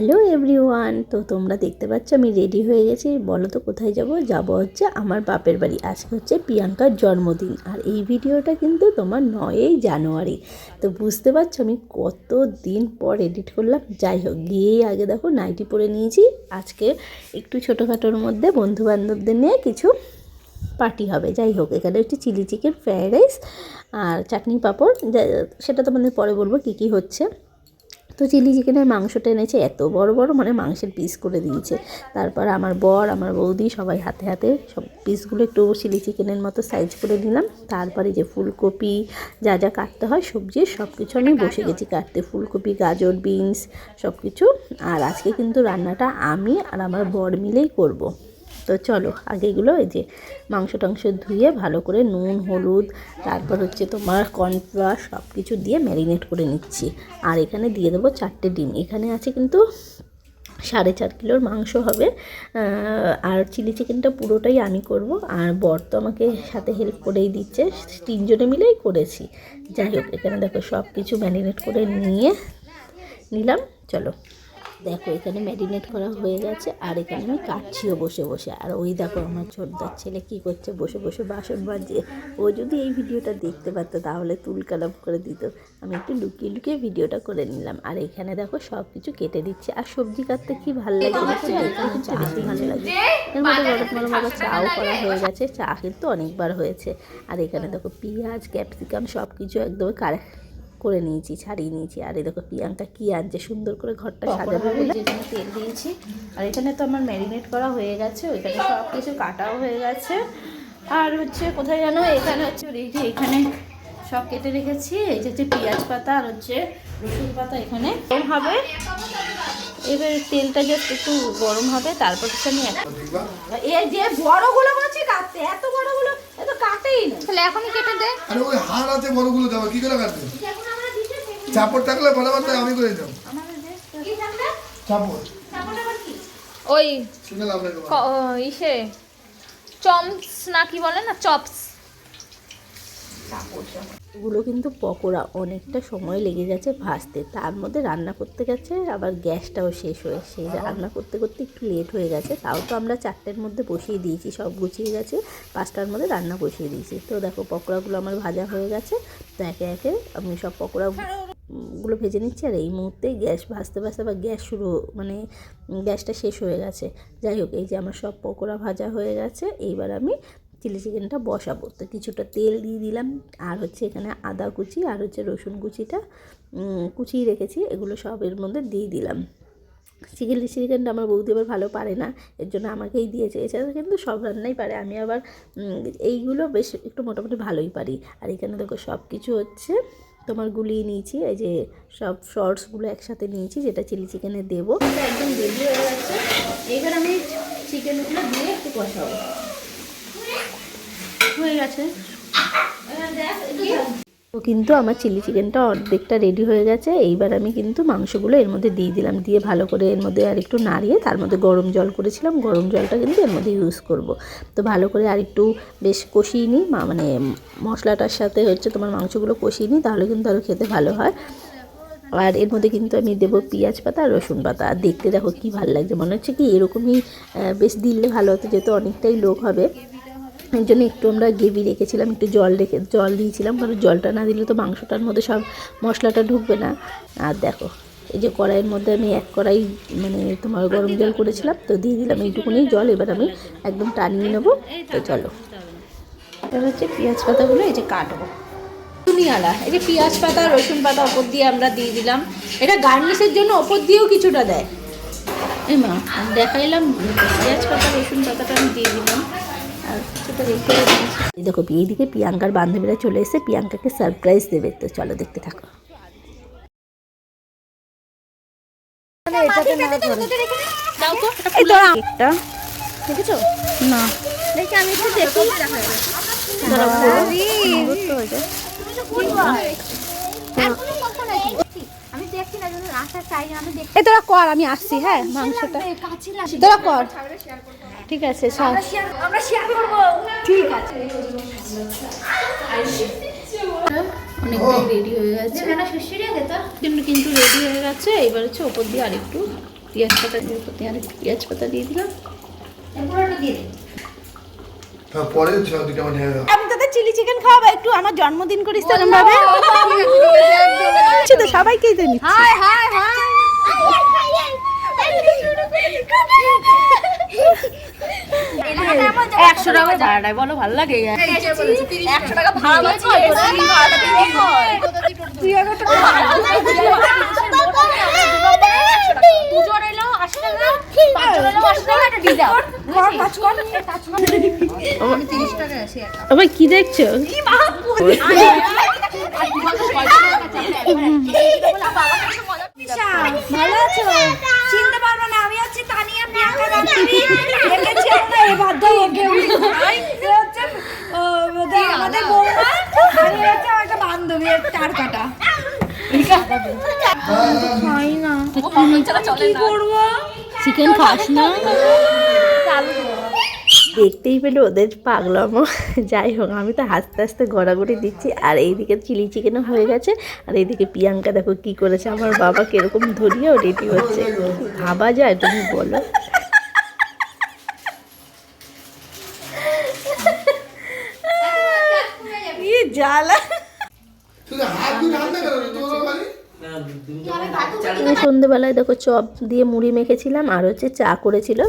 Hello everyone, তো তোমরা দেখতে পাচ্ছ আমি রেডি হয়ে গেছি। বলো তো কোথায় যাব? যাব হচ্ছে আমার বাপের বাড়ি, আজকে হচ্ছে প্রিয়াঙ্কার জন্মদিন। আর এই ভিডিওটা কিন্তু তোমার নয়ই জানুয়ারি। তো বুঝতে পারছ আমি কত দিন পর এডিট করলাম? যাই হোক, গিয়েই আগে দেখো নাইটি পরে নিয়েছি। আজকে একটু ছোটোখাটোর মধ্যে বন্ধু বান্ধবদের নিয়ে কিছু পার্টি হবে। যাই হোক, এখানে হচ্ছে চিলি চিকেন, ফ্রায়েড রাইস আর চাটনি পাঁপড়। সেটা তোমাদের পরে বলব কী কী হচ্ছে। তো চিলি চিকেনের মাংসটা এনেছে, এত বড় বড় মানে মাংসের পিস করে দিয়েছে। তারপর আমার বর, আমার বৌদি সবাই হাতে হাতে সব পিসগুলো একটু চিলি চিকেনের মতো সাইজ করে নিলাম তারপরে যে ফুলকপি, যা যা কাটতে হয় সবজি সব কিছু আমি বসে গেছি কাটতে। ফুলকপি, গাজর বিনস সব কিছু আর আজকে কিন্তু রান্নাটা আমি আর আমার বর মিলেই করব। তো চলো, আগে এগুলো এই যে মাংস টাংস ধুয়ে ভালো করে নুন, হলুদ, তারপর হচ্ছে তোমার কর্নফ্লাওয়ার সব কিছু দিয়ে ম্যারিনেট করে নিচ্ছি। আর এখানে দিয়ে দেবো চারটে ডিম। এখানে আছে কিন্তু সাড়ে চার কিলোর মাংস হবে। আর চিলি চিকেনটা পুরোটাই আমি করব। আর বর তো আমাকে সাথে হেল্প করেই দিচ্ছে। তিনজনে মিলেই করেছি। যাই হোক, এখানে দেখো সব কিছু ম্যারিনেট করে নিয়ে নিলাম। চলো। দেখো এখানে ম্যারিনেট করা হয়ে গেছে আর এখানে আমি কাটছিও বসে বসে। আর ওই দেখো আমার ছোটদার ছেলে কি করছে বসে বসে বাসন বাজিয়ে ও যদি এই ভিডিওটা দেখতে পারতো তাহলে তুলকালাম করে দিত। আমি একটু লুকিয়ে লুকিয়ে ভিডিওটা করে নিলাম। আর এখানে দেখো সব কিছু কেটে দিচ্ছে। আর সবজি কাটতে কি ভালো লাগে বেশি ভালো লাগে। এর মধ্যে গরম গরম আবার চাও করা হয়ে গেছে চা কিন্তু অনেকবার হয়েছে। আর এখানে দেখো পেঁয়াজ ক্যাপসিকাম সব কিছু একদম কারে করে নিয়েছি ছাড়িয়ে নিয়েছি। আর এই দেখো প্রিয়াঙ্কা কি আনছে সুন্দর করে ঘরটা সাজাবে বলে। যেখানে তেল দিয়েছি। আর এখানে তো আমার ম্যারিনেট করা হয়ে গেছে ওইখানে সব কিছু কাটাও হয়ে গেছে। আর হচ্ছে কোথায় জানো এখানে হচ্ছে যে এখানে সব কেটে রেখেছি এই যে হচ্ছে পেঁয়াজ পাতা আর হচ্ছে রসুন পাতা এখানে। গরম হবে। এবার তেলটা জাস্ট একটু গরম হবে তারপর হচ্ছে আমি এক- এই যে বড়গুলো বলছি কাটতে এত বড়গুলো এত কাটেই না। তাহলে এখনই কেটে দে। আরে ওই হাড় আছে বড়গুলো দেওয়া কি করে কাটবে? চাপড় থাকলে তাই আমি করে দাও চাপড়? ওই ইসে চমস না কি বলে না চপস। এগুলো কিন্তু পকোড়া অনেকটা সময় লেগে গেছে ভাজতে। তার মধ্যে রান্না করতে গেছে আবার গ্যাসটাও শেষ হয়ে সেই রান্না করতে করতে একটু লেট হয়ে গেছে তাও তো আমরা চারটের মধ্যে বসিয়ে দিয়েছি সব গুছিয়ে গেছে। পাঁচটার মধ্যে রান্না বসিয়ে দিয়েছি। তো দেখো পকোড়াগুলো আমার ভাজা হয়ে গেছে। তো একে একে আমি সব পকোড়া গুলো ভেজে নিচ্ছি আর এই মুহূর্তে গ্যাস ভাজতে ভাজতে বা গ্যাস শুরু মানে গ্যাসটা শেষ হয়ে গেছে। যাই হোক, এই যে আমার সব পকোড়া ভাজা হয়ে গেছে, এইবার আমি চিলি চিকেনটা বসাবো। তো কিছুটা তেল দিয়ে দিলাম, আর হচ্ছে এখানে আদা কুচি আর হচ্ছে রসুন কুচিটা কুচিয়ে রেখেছি, এগুলো সব এর মধ্যে দিয়ে দিলাম। চিকেন চিকেনটা আমার বৌদি আবার ভালো পারে না, এর জন্য আমাকেই দিয়েছে। এছাড়া কিন্তু সব রান্নাই পারে, আমি আবার এইগুলো বেশ একটু মোটামুটি ভালোই পারি। আর এখানে দেখো সব কিছু হচ্ছে তোমার গুলিয়ে নিয়েছি, এই যে সব শর্টসগুলো একসাথে নিয়েছি, যেটা চিলি চিকেনে দেবো। একদম রেডি হয়ে গেছে। এবার আমি চিকেনগুলো দিয়ে একটু কষাবো। হয়ে গেছে। তো কিন্তু আমার চিলি চিকেনটা অর্ধেকটা রেডি হয়ে গেছে। এইবার আমি কিন্তু মাংসগুলো এর মধ্যে দিয়ে দিলাম। দিয়ে ভালো করে এর মধ্যে আর একটু নাড়িয়ে তার মধ্যে গরম জল করেছিলাম। গরম জলটা কিন্তু এর মধ্যে ইউজ করব। তো ভালো করে আর একটু বেশ কষিয়ে নিই। মানে মশলাটার সাথে হচ্ছে তোমার মাংসগুলো কষিয়ে নিই, তাহলে কিন্তু আরও খেতে ভালো হয়। আর এর মধ্যে কিন্তু আমি দেবো পেঁয়াজ পাতা আর রসুন পাতা। আর দেখতে দেখো কী ভালো লাগছে। মনে হচ্ছে কি এরকমই বেশ দিলে ভালো হতো, যেহেতু অনেকটাই লোক হবে। এর জন্য একটু আমরা গ্রেভি রেখেছিলাম, একটু জল রেখে, জল দিয়েছিলাম। কারণ জলটা না দিলে তো মাংসটার মধ্যে সব মশলাটা ঢুকবে না। আর দেখো, এই যে কড়াইয়ের মধ্যে আমি এক কড়াই মানে তোমার গরম জল করেছিলাম, তো দিয়ে দিলাম এইটুকুনি জল। এবার আমি একদম টানিয়ে নেব, তো চলো। এবার হচ্ছে পেঁয়াজ পাতাগুলো, এই যে কাটবো। দুনিয়ালা এই যে পেঁয়াজ পাতা, রসুন পাতা ওপর দিয়ে আমরা দিয়ে দিলাম। এটা গার্নিশের জন্য ওপর দিয়েও কিছুটা দেয়। এই মা, দেখাইলাম, পেঁয়াজ পাতা, রসুন পাতাটা আমি দিয়ে দিলাম। আর এই এইদিকে প্রিয়াঙ্কার বান্ধবীরা চলে এসে প্রিয়াঙ্কাকে সারপ্রাইজ দেবে। তো চলো দেখতে থাকো। এই তোরা কর, আমি আসছি হ্যাঁ মাংসটা। তোরা কর। ঠিক আছে সব আমরা শেয়ার করব ঠিক আছে অনেকটাই রেডি হয়ে গেছে কিন্তু কিন্তু রেডি হয়ে গেছে এবার হচ্ছে ওপর দিয়ে আরেকটু পেঁয়াজ পাতা দিয়ে পেঁয়াজ পাতা দিয়ে দিলাম হ্যাঁ আমি তোদের চিলি চিকেন খাওয়াবো একটু আমার জন্মদিন করিস তো ভাবে আচ্ছা তো সবাইকেই তো নিচ্ছি হাই হাই হাই একশো টাকা ভাড়াটাই বলো ভালো লাগে? একশো টাকা ভাড়া এলো আশি টাকা আবার কি দেখছ? ভালো আছো? চিনতে পারব না আমি হচ্ছে তানিয়া প্রিয়াঙ্কা এই বাধ্য ওকে হচ্ছে আমাদের বৌমা আর হচ্ছে আমার একটা বান্ধবী তার কাটা। চিকেন খাস না? দেখতেই পেলে ওদের পাগলাম। যাই হোক আমি তো হাসতে হাসতে গড়াগড়ি দিচ্ছি আর এইদিকে চিলি চিকেনও হয়ে গেছে আর এইদিকে প্রিয়াঙ্কা দেখো কি করেছে আমার বাবা কীরকম ধরিয়েও রেডি হচ্ছে। ভাবা যায় তুমি বলো কি জ্বালা সন্ধেবেলায় দেখো চপ দিয়ে মুড়ি মেখেছিলাম আর হচ্ছে চা করেছিল।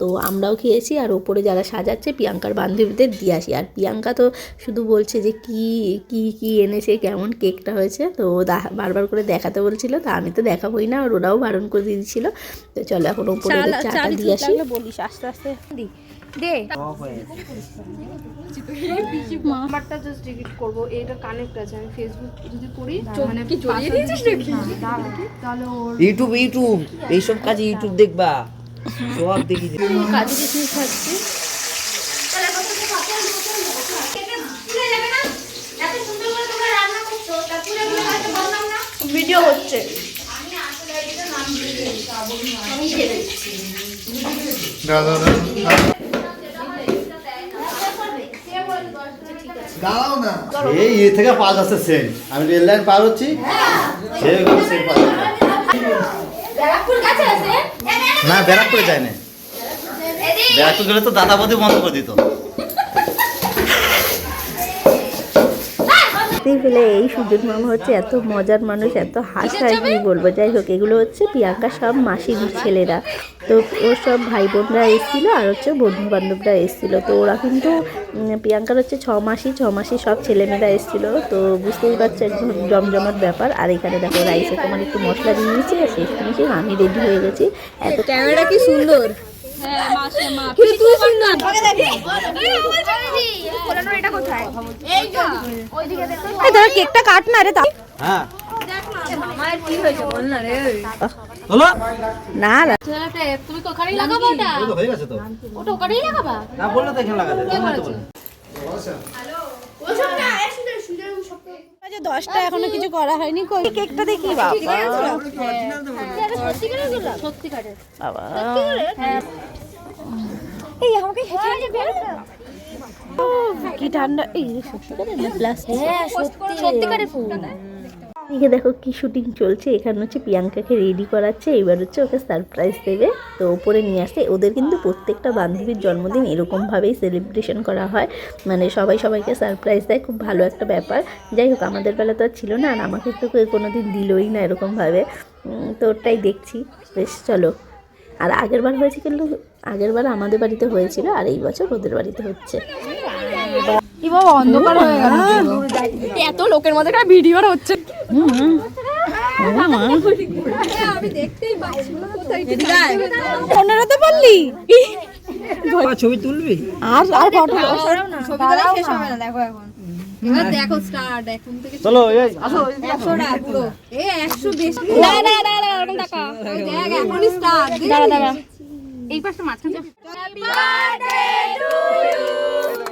তো আমরাও খেয়েছি আর ওপরে যারা সাজাচ্ছে প্রিয়াঙ্কার বান্ধবীদের দিয়ে আসি। আর প্রিয়াঙ্কা তো শুধু বলছে যে কি কি কি এনেছে কেমন কেকটা হয়েছে তো ও বারবার করে দেখাতে বলছিল তা আমি তো দেখাবোই না আর ওরাও বারণ করে দিয়েছিল। তো চলো এখন ওপরে চাটা দিয়ে আসি। বলিস আস্তে আস্তে। দে। নাম্বারটা জাস্ট ডিলিট করব। এইটা কানেক্ট আছে আমি ফেসবুক যদি করি মানে কি জড়িয়ে দিয়েছিস নাকি? তাহলে ওর ইউটিউব ইউটিউব এইসব কাজে ইউটিউব দেখবা। সব দেখি। কাজু কিশমিশ খাচ্ছি ভিডিও হচ্ছে। দাদা। দাঁড়াও না। এই ইয়ে থেকে পাস আছে সেন আমি রেল লাইন পার হচ্ছি। সে ওখানে সেন পাস না ব্যারাকপুরে যায় না ব্যারাকপুর গেলে তো দাদা বৌদি বন্ধ করে দিত। দেখতেই পেলে এই সুজন মামা হচ্ছে এত মজার মানুষ এত হাসায় কি বলব। যাই হোক এগুলো হচ্ছে প্রিয়াঙ্কা সব মাসির ছেলেরা। তো ওর সব ভাই বোনরা এসেছিল আর হচ্ছে বন্ধু বান্ধবরা এসেছিল। তো ওরা কিন্তু প্রিয়াঙ্কার হচ্ছে ছ মাসি ছ মাসি সব ছেলেমেয়েরা এসেছিল। তো বুঝতেই পারছ একদম জমজমাট ব্যাপার। আর এখানে দেখো রাইসে তোমার একটু মশলা দিয়ে নিয়েছি আর শেষ আমি রেডি হয়ে গেছি। এত ক্যামেরা কি সুন্দর? কেকটা কাট না রে হ্যাঁ। না না। তুমি ওখানেই লাগাবো ওটা? ওই তো হয়ে গেছে তো। ওটা ওখানেই লাগাবা? না বলল তো এখানে লাগাতে। তুমি তো দশটা এখনও কিছু করা হয়নি কই? কেকটা দেখি বাবা। সত্যিকারের বাবা। এই আমাকে কি ঠান্ডা এই সত্যিকারের ফুল। এদিকে দেখো কি শুটিং চলছে। এখানে হচ্ছে প্রিয়াঙ্কাকে রেডি করাচ্ছে। এবার হচ্ছে ওকে সারপ্রাইজ দেবে। তো ওপরে নিয়ে আসছে ওদের কিন্তু প্রত্যেকটা বান্ধবীর জন্মদিন এরকমভাবেই সেলিব্রেশন করা হয়। মানে সবাই সবাইকে সারপ্রাইজ দেয়। খুব ভালো একটা ব্যাপার। যাই হোক, আমাদের বেলা তো আর ছিল না। আর আমাকে তো কোনো দিন দিলই না এরকমভাবে। তো ওটাই দেখছি। বেশ, চলো। আর আগের বার হয়েছে কিন্তু, আগের বার আমাদের বাড়িতে হয়েছিল। আর এই বছর ওদের বাড়িতে হচ্ছে। এত লোকের মধ্যে একটা ভিডিও হচ্ছে। পনেরোতে পারলি ছবি তুলবি? আর আর ফটো শেষ হবে না দেখো এখন। এবার দেখো স্টার্ট এখন থেকে চলো এই আসো। একশোটা পুরো। এ একশো বেশি। দাঁড়া দাঁড়া দাঁড়া এরকম টাকা দেখ এখনই স্টার্ট দাঁড়া দাঁড়া। এই পাশে মাঝখানে happy birthday to you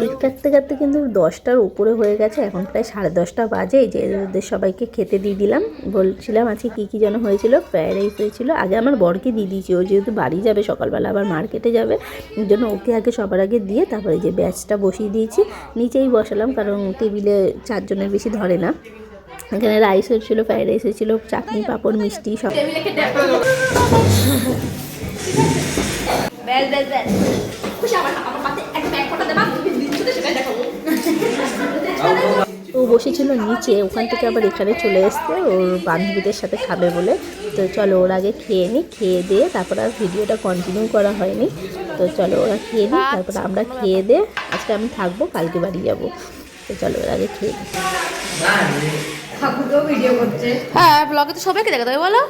cake কাটতে কাটতে কিন্তু দশটার উপরে হয়ে গেছে এখন প্রায় সাড়ে দশটা বাজে যে ওদের সবাইকে খেতে দিয়ে দিলাম। বলছিলাম আজকে কী কী যেন হয়েছিল ফ্রায়েড রাইস হয়েছিল। আগে আমার বরকে দিয়ে দিয়েছি ও যেহেতু বাড়ি যাবে সকালবেলা আবার মার্কেটে যাবে ওই জন্য ওকে আগে সবার আগে দিয়ে তারপরে যে ব্যাচটা বসিয়ে দিয়েছি। নিচেই বসালাম কারণ টেবিলে চারজনের বেশি ধরে না। এখানে রাইস হয়েছিল ফ্রাইড রাইস হয়েছিল চাটনি পাঁপড় মিষ্টি সব। ব্যাস ব্যাস ব্যাস খুশি আমার আমার পাতে একটা ব্যাগ ফটো দেবা দিচ্ছ তো সেটা দেখাবো ও বসেছিল নিচে ওখান থেকে আবার এখানে চলে এসছে ওর বান্ধবীদের সাথে খাবে বলে। তো চলো ওর আগে খেয়ে নিই খেয়ে দিয়ে তারপর আর ভিডিওটা কন্টিনিউ করা হয়নি। তো চলো ওরা খেয়ে নিই তারপর আমরা খেয়ে দিয়ে আজকে আমি থাকব কালকে বাড়ি যাব। তো চলো ওর আগে খেয়ে নিই হ্যাঁ ব্লগে তো সবাইকে দেখা দেবে বলো?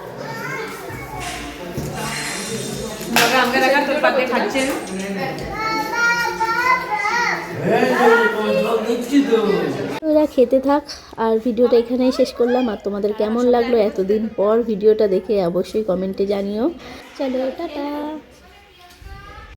ওরা খেতে থাক, আর ভিডিওটা এখানেই শেষ করলাম। আর তোমাদের কেমন লাগল এতদিন পর ভিডিওটা দেখে অবশ্যই কমেন্টে জানিও। চলো, টাটা।